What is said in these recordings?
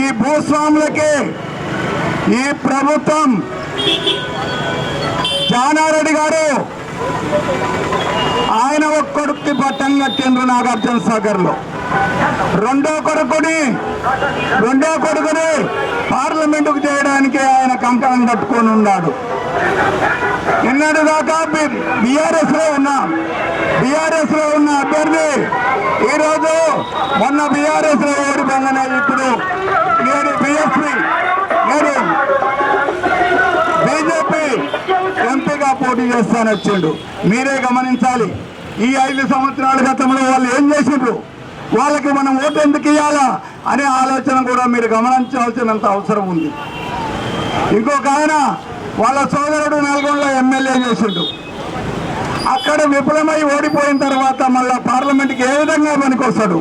ఈ భూస్వాములకి ఈ ప్రభుత్వం జానారెడ్డి గారు ఆయన ఒక కొడుక్కి పట్టం కట్టిండ్రు నాగార్జున సాగర్లో రెండో కొడుకుని రెండో కొడుకుని పార్లమెంటుకు చేయడానికి ఆయన కంకణం కట్టుకొని ఉన్నాడు. నిన్నటి దాకా బిఆర్ఎస్లో ఉన్నాం. బీఆర్ఎస్లో ఉన్న అభ్యర్థి ఈరోజు మొన్న బీఆర్ఎస్లో ఓడిపోగానే ఇప్పుడు నేను బిఎస్పీ నేను బీజేపీ ఎంపీగా పోటీ చేస్తాను వచ్చిండు. మీరే గమనించాలి. ఈ ఐదు సంవత్సరాల గతంలో వాళ్ళు ఏం చేసిండ్రు? వాళ్ళకి మనం ఓటు ఎందుకు ఇవ్వాలా అనే ఆలోచన కూడా మీరు గమనించాల్సినంత అవసరం ఉంది. ఇంకొక ఆయన వాళ్ళ సోదరుడు నల్గొండలో ఎమ్మెల్యే చేసిండు. అక్కడ విఫలమై ఓడిపోయిన తర్వాత మళ్ళా పార్లమెంట్కి ఏ విధంగా పనికొస్తాడు?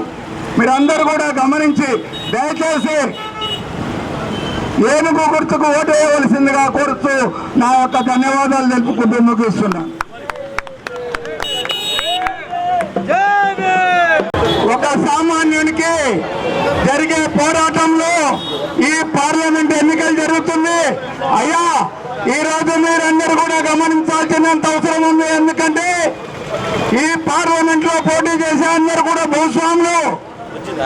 మీరందరూ కూడా గమనించి దయచేసి ఏనుగు గుర్తుకు ఓటు వేయవలసిందిగా కోరుతూ నా యొక్క ధన్యవాదాలు తెలుపుకుంటూ ముగిస్తున్నాను ఒక సామాన్యునికి జరిగే పోరాటంలో ఎన్నికలు జరుగుతుంది. అయ్యా ఈ రోజు మీరందరూ కూడా గమనించాల్సినంత అవసరం ఉంది. ఎందుకంటే ఈ పార్లమెంట్లో పోటీ చేసే అందరూ కూడా భూస్వాములు.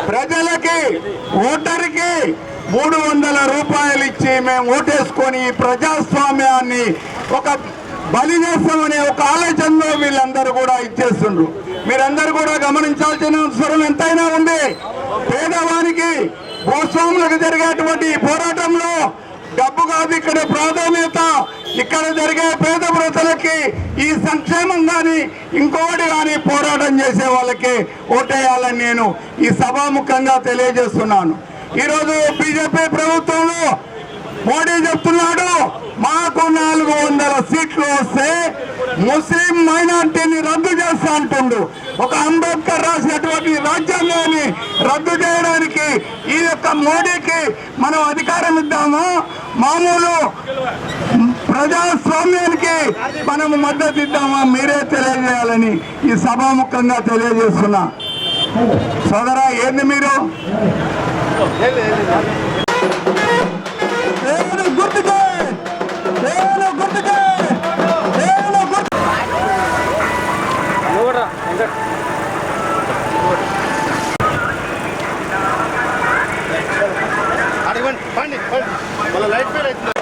ప్రజలకి ఓటర్కి మూడు వందల రూపాయలు ఇచ్చి మేము ఓటేసుకొని ఈ ప్రజాస్వామ్యాన్ని ఒక బలి చేస్తామనే ఒక ఆలోచనలో వీళ్ళందరూ కూడా ఇచ్చేస్తుండ్రు. మీరందరూ కూడా గమనించాల్సిన అవసరం ఎంతైనా ఉంది. పేదవానికి భూస్వాములకు జరిగేటువంటి పోరాటంలో డబ్బు కాదు ఇక్కడ ప్రాధాన్యత ఇక్కడ జరిగే పేద ప్రజలకి ఈ సంక్షేమం కానీ ఇంకొకటి కానీ పోరాటం చేసే వాళ్ళకి ఓటేయాలని నేను ఈ సభాముఖంగా తెలియజేస్తున్నాను. ఈరోజు బీజేపీ ప్రభుత్వంలో మోడీ చెప్తున్నాడు మాకు నాలుగు వందల సీట్లు వస్తే ముస్లిం మైనార్టీని రద్దు చేస్తా అంటుండు ఒక అంబేద్కర్ రాసినటువంటి రాజ్యాంగాన్ని రద్దు చేయడానికి ఈ యొక్క మోడీకి మనం అధికారం ఇద్దాము? మామూలు ప్రజాస్వామ్యానికి మనము మద్దతు ఇద్దామా? మీరే తెలియజేయాలని ఈ సభాముఖంగా తెలియజేస్తున్నా. సోదరా ఏంది మీరు? మళ్ళీ లైట్ ఫెయిల్ అవుతుంది